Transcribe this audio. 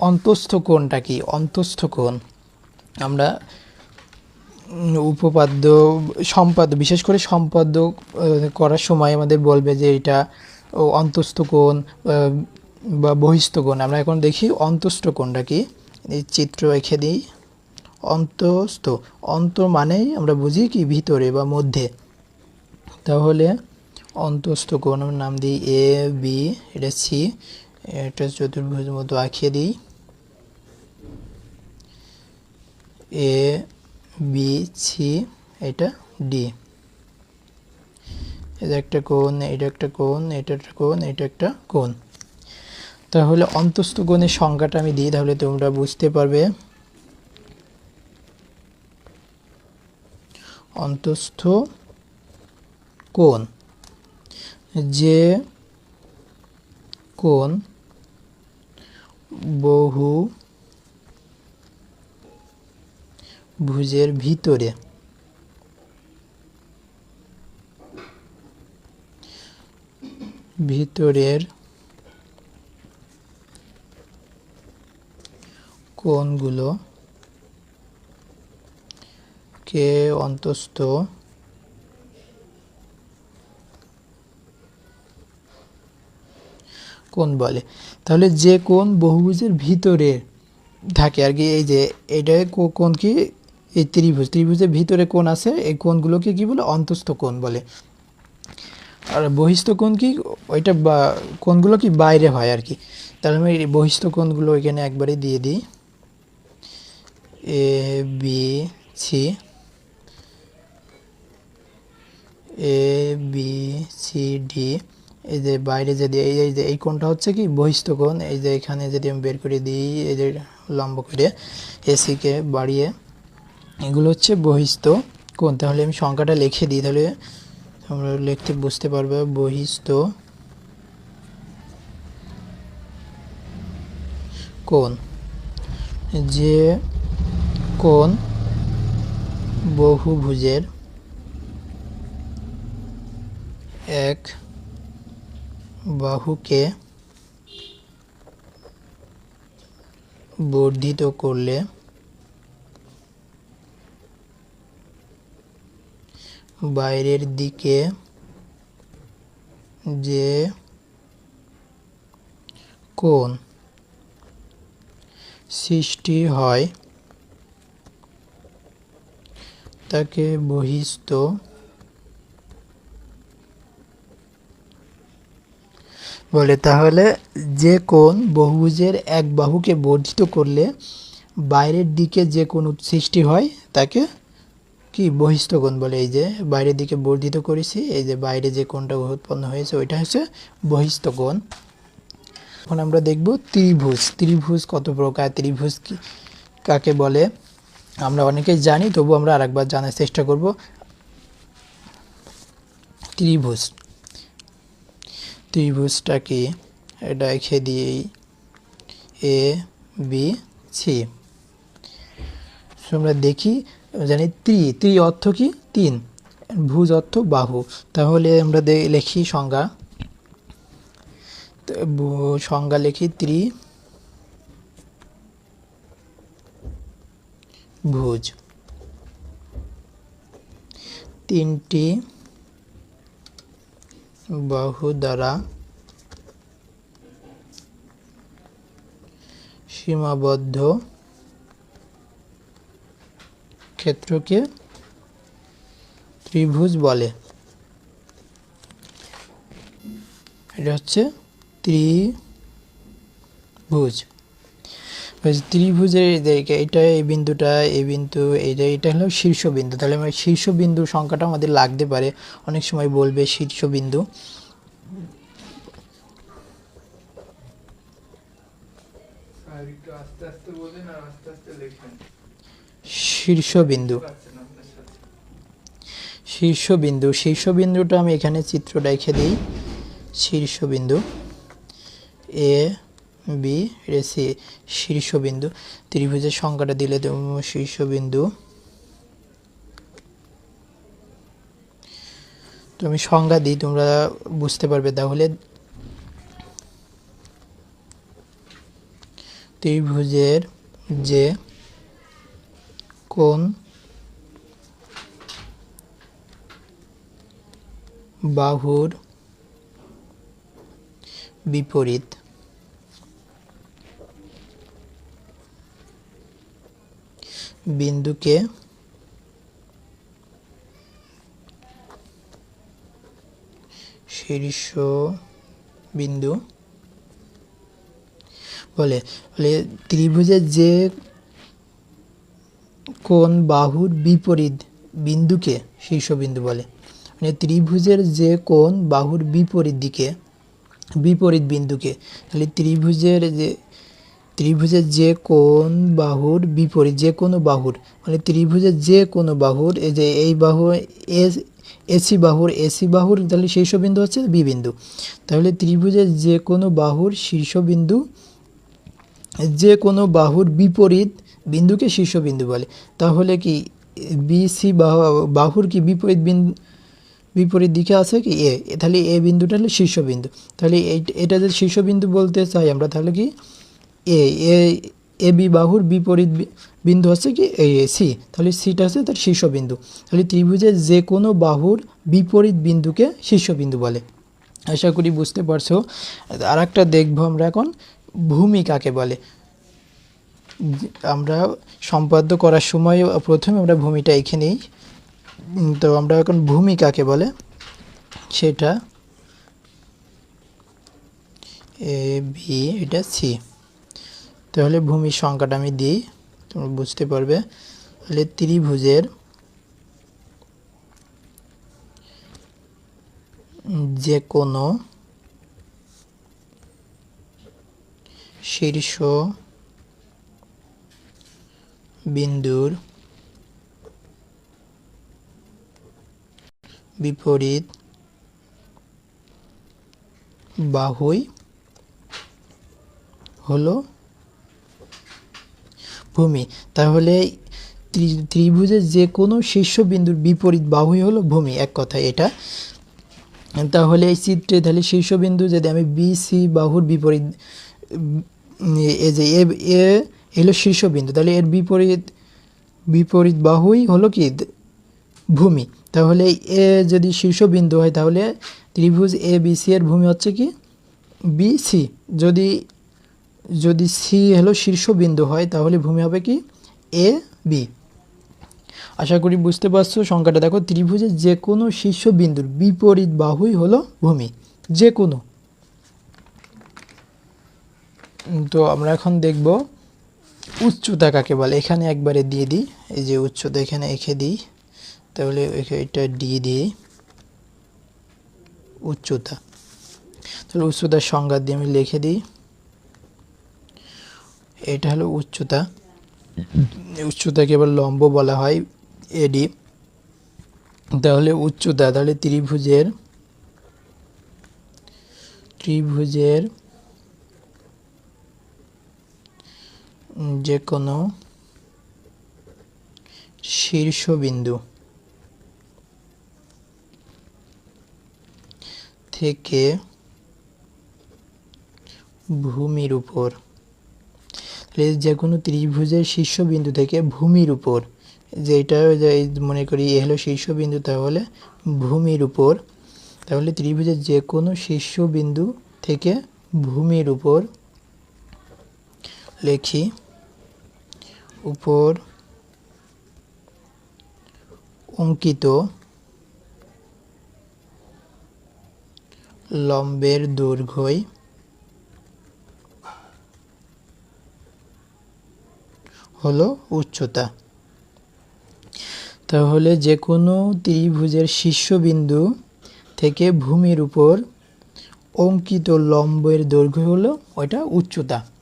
অন্তস্থ কোণটা কি? অন্তস্থ কোণ। আমরা উপপাদ্য, সম্পাদ্য, বিশেষ করে সম্পাদ্য করার সময় আমাদের বলবে যে এটা অন্তস্থ কোণ বা বহিস্থ কোণ। আমরা এখন দেখি অন্তস্থ কোণটা কি? চিত্র এঁকে দিই। অন্তস্থ। অন্ত মানেই আমরা বুঝি কি ভিতরে বা মধ্যে। তাহলে অন্তস্থ কোণ নাম দিই এ, বি, এটা সি, এটা চতুর্ভুজ মতো আঁকিয়ে দিই। এ বি সি এটা ডি এটা একটা কোণ, এটা একটা কোণ, এটা একটা কোণ, এটা একটা কোণ। তাহলে অন্তস্থ কোণের সংজ্ঞাটা আমি দিই, তাহলে তোমরা বুঝতে পারবে। অন্তস্থ কোণ। যে কোণ বহু ভুজের ভিতরে। ভিতরের কোণগুলো কে অন্তস্থ? কোণ বলে। তাহলে যে কোণ বহুভুজের ভিতরে থাকে আর কি, এই যে এটা কো- কোণ কি এই ত্রিভুজ, ত্রিভুজের ভিতরে কোণ আছে, এই কোণগুলোকে কি বলে? অন্তস্থ কোণ বলে। আর বহিস্থ কোণ কি? ওইটা বা, কোণগুলো কি বাইরে হয় আর কি। তাহলে আমি এই বহিস্থ কোণগুলো এখানে একবারে দিয়ে দিই। A B C A B C D এই যে বাইরে যদি এই যে এই কোণটা হচ্ছে কি? বহিস্থ কোণ। এই যে এখানে যদি আমি বের করে দিই, এই যে লম্ব করে এসিকে বাড়িয়ে এগুলো হচ্ছে বহিস্থ। কোণ তাহলে আমি সংখ্যাটা লিখে দিই, তাহলে তোমরা লিখতে বুঝতে পারবে। বহিস্থ। কোণ যে কোণ বহুভুজের এক বাহুকে বর্ধিত করলে বাইরের দিকে যে কোণ সৃষ্টি হয়, তাকে বহিস্থ বলে। তাহলে যে কোন বহুভুজের এক বাহুকে বর্ধিত করলে বাইরের দিকে যে উৎ- সৃষ্টি হয়, তাকে কি কোণ বলে? এই যে বাইরের দিকে বর্ধিত করেছি, এই যে বাইরে যে কোণটা উৎপন্ন হয়েছে, ওইটা হচ্ছে কোণ এখন আমরা দেখব ত্রিভুজ। ত্রিভুজ কত প্রকার? ত্রিভুজ কাকে বলে? আমরা অনেকেই জানি, তবু আমরা আরেকবার জানার চেষ্টা করব। ত্রিভুজ। ত্রিভুজটা কি? এটা এঁকে দিয়েই এ বি সি আমরা দেখি জানি ত্রি ত্রি অর্থ কি? তিন। ভুজ অর্থ বাহু। তাহলে আমরা লিখি সংজ্ঞা। সংজ্ঞা লিখি ত্রি। ভুজ। তিনটি বাহু দ্বারা সীমাবদ্ধ ক্ষেত্রকে ত্রিভুজ বলে। এটা হচ্ছে ত্রিভুজ। ত্রিভুজের এই দিকে এটা এই বিন্দুটা, এই বিন্দু এইটা এটা হলো শীর্ষবিন্দু। তাহলে আমার শীর্ষবিন্দুর সংখ্যাটা আমাদের লাগতে পারে। অনেক সময় বলবে শীর্ষবিন্দু। আস্তে আস্তে বলবেন আর আস্তে আস্তে লেখেন। শীর্ষবিন্দু। শীর্ষবিন্দু, শীর্ষবিন্দুটা আমি এখানে চিত্র রেখে দিই। শীর্ষবিন্দু, এ, বি রেসি শীর্ষবিন্দু। ত্রিভুজের সংখ্যাটা দিলে শীর্ষবিন্দু। তো আমি সংজ্ঞা দিই, তোমরা বুঝতে পারবে তাহলে। ত্রিভুজের যে কোন বাহুর বিপরীত বিন্দুকে শীর্ষ বিন্দু বলে ত্রিভুজের যে কোন বাহুর বিপরীত বিন্দুকে শীর্ষবিন্দু বলে। মানে ত্রিভুজের যে কোন বাহুর বিপরীত দিকে, বিপরীত বিন্দুকে, তাহলে ত্রিভুজের যে ত্রিভুজের যে কোন বাহুর বিপরীত, যে কোনো বাহুর মানে ত্রিভুজের যে কোনো বাহুর, এই যে এই বাহু এস এসি বাহুর এসি বাহুর, তাহলে শীর্ষবিন্দু হচ্ছে বি বিন্দু। তাহলে ত্রিভুজের যে কোনো বাহুর শীর্ষবিন্দু যে কোনো বাহুর বিপরীত বিন্দুকে শীর্ষবিন্দু বলে। তাহলে কি বিসি বাহুর কি বিপরীত বিন্দু বিপরীত দিকে আছে কি? এ তাহলে এ বিন্দুটা হলো শীর্ষবিন্দু। তাহলে এটা যদি শীর্ষবিন্দু বলতে চাই আমরা, তাহলে কি? এ এ এ বি বাহুর বিপরীত বিন্দু হচ্ছে কি? এই সি তাহলে সিটা হচ্ছে তার শীর্ষবিন্দু। তাহলে ত্রিভুজের যে কোনো বাহুর বিপরীত বিন্দুকে শীর্ষবিন্দু বলে। আশা করি বুঝতে পারছ। আর একটা দেখব আমরা এখন। ভূমি কাকে বলে? যে- আমরা সম্পাদ্য করার সময় প্রথমে আমরা ভূমিটা এখানেই তো আমরা এখন ভূমি কাকে বলে? সেটা এ বি এটা সি তাহলে ভূমির সংখ্যাটা আমি দিই, তোমরা বুঝতে পারবে। তাহলে ত্রিভুজের যে কোনো শীর্ষ বিন্দুর বিপরীত বাহুই হলো ভূমি। তাহলে ত্রি- ত্রিভুজের যে কোনো শীর্ষবিন্দুর বিপরীত বাহুই হলো ভূমি, এক কথা এটা। তাহলে এই চিত্রে তাহলে শীর্ষবিন্দু যদি আমি বি সি বাহুর বিপরীত এই যে এ এ হলো শীর্ষবিন্দু। তাহলে এর বিপরীত বিপরীত বাহুই হলো কি? ভূমি। তাহলে এ যদি শীর্ষবিন্দু হয়, তাহলে ত্রিভুজ এ, বি, সি এর ভূমি হচ্ছে কি? B, C. যদি যদি সি হলো শীর্ষবিন্দু হয়, তাহলে ভূমি হবে কি? এ, বি। আশা করি বুঝতে পারছ সংখ্যাটা। দেখো, ত্রিভুজের যে কোনো শীর্ষবিন্দুর বিপরীত বাহুই হলো ভূমি। যে কোনো তো আমরা এখন দেখব উচ্চতা কাকে বলে? এখানে একবারে দিয়ে দিই। এই যে উচ্চতা এখানে এঁকে দিই। তাহলে এটা দিয়ে উচ্চতা। তাহলে উচ্চতার সংজ্ঞা দিয়ে আমি লিখে দিই। এটা হলো উচ্চতা। উচ্চতাকে এবার লম্ব বলা হয় এডি তাহলে উচ্চতা, তাহলে ত্রিভুজের ত্রিভুজের যে কোনো শীর্ষবিন্দু থেকে ভূমির উপর যে কোনো ত্রিভুজের শীর্ষবিন্দু থেকে ভূমির উপর, যেটা মনে করি এ হলো শীর্ষবিন্দু, তাহলে ভূমির উপর, তাহলে ত্রিভুজের যে কোনো শীর্ষবিন্দু থেকে ভূমির উপর লেখি উপর অঙ্কিত লম্বের দৈর্ঘ্যই হলো উচ্চতা। তাহলে যে কোনো ত্রিভুজের শীর্ষবিন্দু থেকে ভূমির উপর অঙ্কিত লম্বের দৈর্ঘ্য হলো ওইটা উচ্চতা।